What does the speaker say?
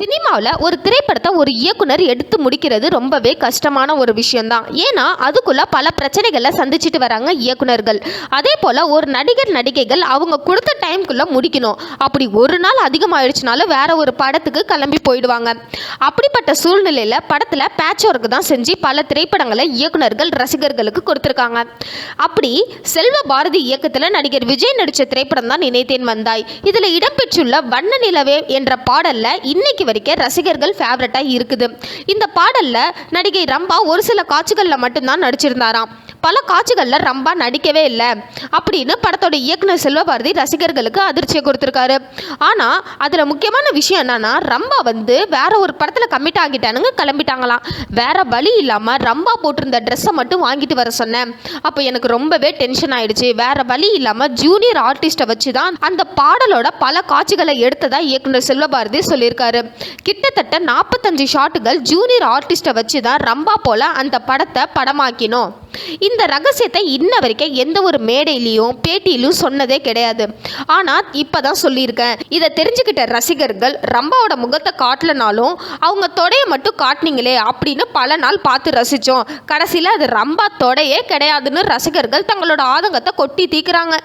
சினிமாவில் ஒரு திரைப்படத்தை ஒரு இயக்குனர் எடுத்து முடிக்கிறது ரொம்பவே கஷ்டமான ஒரு விஷயம்தான். ஏன்னா அதுக்குள்ளே பல பிரச்சனைகளை சந்திச்சுட்டு வராங்க இயக்குனர்கள். அதே போல் ஒரு நடிகர் நடிகைகள் அவங்க கொடுத்த டைம்குள்ளே முடிக்கணும். அப்படி ஒரு நாள் அதிகமாகிடுச்சுனாலும் வேற ஒரு படத்துக்கு கிளம்பி போயிடுவாங்க. அப்படிப்பட்ட சூழ்நிலையில் படத்தில் பேட்ச் ஒர்க் தான் செஞ்சு பல திரைப்படங்களை இயக்குனர்கள் ரசிகர்களுக்கு கொடுத்துருக்காங்க. அப்படி செல்வ பாரதி இயக்கத்தில் நடிகர் விஜய் நடித்த திரைப்படம் தான் நினைத்தேன் வந்தாய். இதில் இடம்பெற்றுள்ள வண்ண நிலவே என்ற பாடலில் இன்னைக்கு வரைக்கும் ரசிகர்கள் ஃபேவரட்டாக இருக்குது. இந்த பாடலில் நடிகை ரம்பா ஒரு சில காட்சிகளில் மட்டும்தான் நடிச்சிருந்தாராம். பல காட்சிகளில் ரம்பா நடிக்கவே இல்லை. அப்படின்னு படத்தோட இயக்குனர் செல்வபாரதி ரசிகர்களுக்கு அதிர்ச்சியை கொடுத்துருக்காரு. ஆனால் அதில் முக்கியமான விஷயம் என்னன்னா ரம்பா வந்து வேற ஒரு படத்தில் கமிட் ஆகிட்டானுங்க கிளம்பிட்டாங்களாம். வேற வழி இல்லாமல் ரம்பா போட்டிருந்த ட்ரெஸ்ஸை மட்டும் வாங்கிட்டு வர சொன்னேன். அப்போ எனக்கு ரொம்பவே டென்ஷன் ஆயிடுச்சு. வேற வழி இல்லாமல் ஜூனியர் ஆர்டிஸ்ட்டை வச்சு தான் அந்த பாடலோட பல காட்சிகளை எடுத்ததாக இயக்குனர் செல்வபாரதி சொல்லியிருக்காரு. கிட்டத்தட்ட நாற்பத்தஞ்சு ஷாட்டுகள் ஜூனியர் ஆர்டிஸ்ட்டை வச்சு தான் ரம்பா போல அந்த படத்தை படமாக்கினோம். இந்த ரகசியத்தை இன்ன வரைக்கும் எந்த ஒரு மேடையிலையும் பேட்டியிலும் சொன்னதே கிடையாது. ஆனால் இப்போ தான் சொல்லியிருக்கேன். இதை தெரிஞ்சுக்கிட்ட ரசிகர்கள் ரம்பாவோட முகத்தை காட்டலனாலும் அவங்க தொடையை மட்டும் காட்டினீங்களே அப்படின்னு பல நாள் பார்த்து ரசித்தோம் கடைசியில் அது ரம்பா தொடையே கிடையாதுன்னு ரசிகர்கள் தங்களோட ஆதங்கத்தை கொட்டி தீக்குறாங்க.